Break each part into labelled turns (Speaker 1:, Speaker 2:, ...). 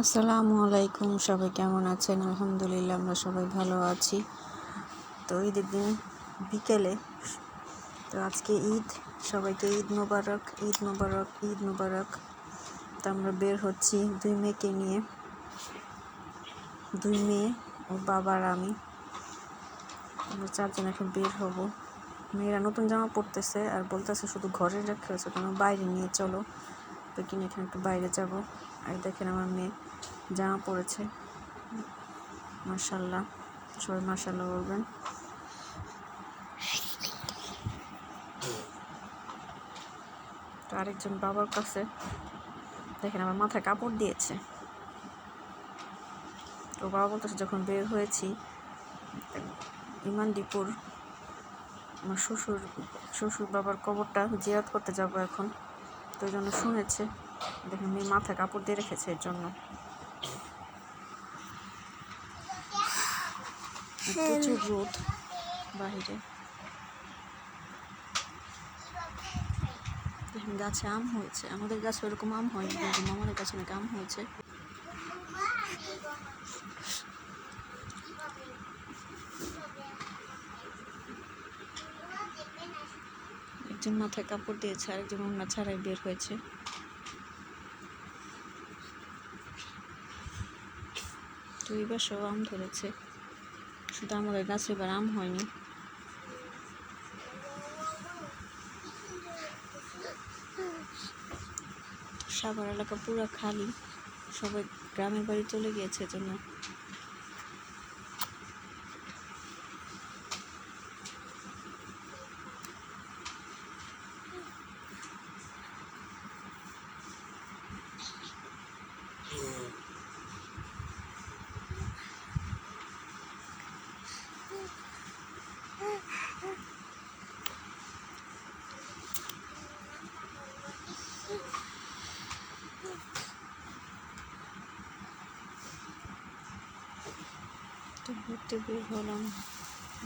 Speaker 1: আসসালামু আলাইকুম, সবাই কেমন আছেন? আলহামদুলিল্লাহ, আমরা সবাই ভালো আছি। তো ঈদের দিন বিকেলে, তো আজকে ঈদ, সবাইকে ঈদ মোবারক ঈদ মোবারক ঈদ মোবারক। তো আমরা বের হচ্ছি দুই মেয়েকে নিয়ে। দুই মেয়ে, ও বাবার আমি। আমরা চারজন এখন বের হব। মেয়েরা নতুন জামা পরতেছে আর বলতেছে শুধু ঘরে রেখে কোনো বাইরে নিয়ে চলো। তো কিনে এখানে একটু বাইরে যাব। আর দেখেন আমার মেয়ে জামা পরেছে মার্শাল্লাহ সবাই মার্শাল্লাহ বলবেন। তো আরেকজন বাবার কাছে দেখেন আমার মাথায় কাপড় দিয়েছে। তো বাবা বলতেছে, যখন বের হয়েছি ইমানদীপুর আমার শ্বশুর শ্বশুর বাবার কবরটা জিয়ারত করতে যাব এখন। তো জন্য শুনেছে। দেখেন, মেয়ে মাথায় কাপড় দিয়ে রেখেছে এর জন্য। প্রচুর রোদ বাহিরে গাছে আম হয়েছে। আমাদের গাছে ওরকম আম হয়নি, কিন্তু মামাদের গাছে নাকি আম হয়েছে। একজন মাথায় কাপড় দিয়েছে, আরেকজন ওনা ছাড়াই বের হয়েছে। তো এবার সব আম ধরেছে। শুধু আমাদের গাছে এবার আম হয়নি। সাভার এলাকা পুরো খালি। সবাই গ্রামের বাড়ি চলে গিয়েছে জন্য ঘুরতে বের হলাম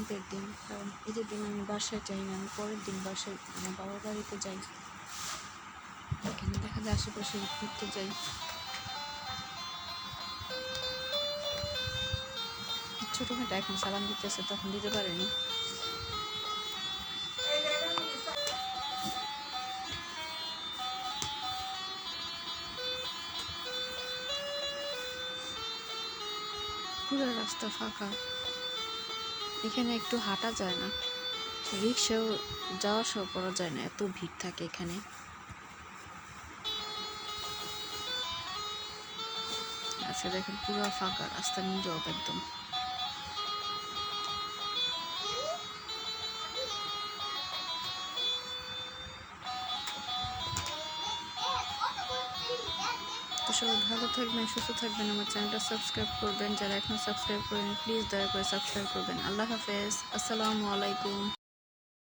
Speaker 1: ঈদের দিন, কারণ ঈদের দিন আমি বাসায় যাই না, আমি পরের দিন বাসায় আমার বাবার বাড়িতে যাই। এখানে দেখা যায় আশেপাশে ঘুরতে যাই। ছোটো মেয়েটা এখন সালাম দিতেছে, তখন দিতে পারেনি। পুরো রাস্তা ফাঁকা। এখানে একটু হাঁটা যায় না। রিক্সাও যাওয়া সব করা যায় না, এত ভিড় থাকে এখানে। আচ্ছা দেখেন, পুরো ফাঁকা, রাস্তা নিয়ে যাওয়া একদম। তো সবাই ভালো থাকবেন, সুস্থ থাকবেন। আমার চ্যানেলটা সাবস্ক্রাইব করবেন। যারা এখনও সাবস্ক্রাইব করেন প্লিজ দয়া করে সাবস্ক্রাইব করবেন। আল্লাহ হাফেজ। আসসালামু আলাইকুম।